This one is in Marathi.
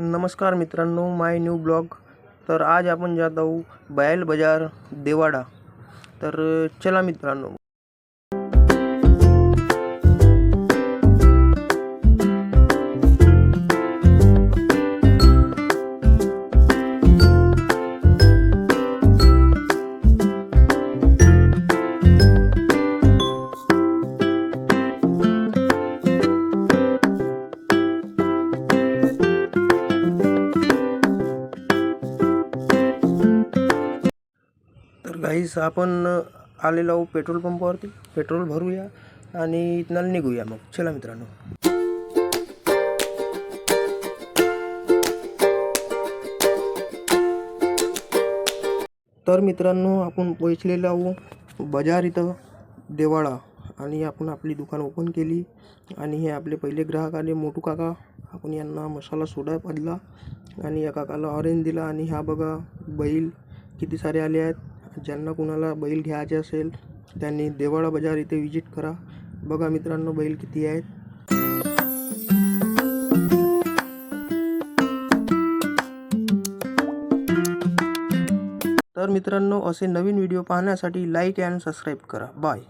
नमस्कार मित्रांनो माय न्यू ब्लॉग तर आज आपण जात आहोत बैल बाजार देवाडा. तर चला मित्रांनो गाईस आपण आलेलो आहोत पेट्रोल पंपावरती. पेट्रोल भरूया आणि इथनं निघूया मग. चला मित्रांनो. तर मित्रांनो आपण पोहोचलेलो आहोत बाजार इथं देवाळा. आणि आपण आपली दुकान ओपन केली. आणि हे आपले पहिले ग्राहक आले मोठू काका. आपण यांना मसाला सोडा पाडला आणि या काकाला ऑरेंज दिला. आणि हा बघा बैल किती सारे आले आहेत. ज्यांना कुणाला बैल घ्यायचे असेल त्यांनी देवाळा बाजार इथे व्हिजिट करा. बघा मित्रांनो बैल किती आहेत. तर मित्रांनो असे नवीन व्हिडिओ पाहण्यासाठी लाईक अँड सबस्क्राईब करा. बाय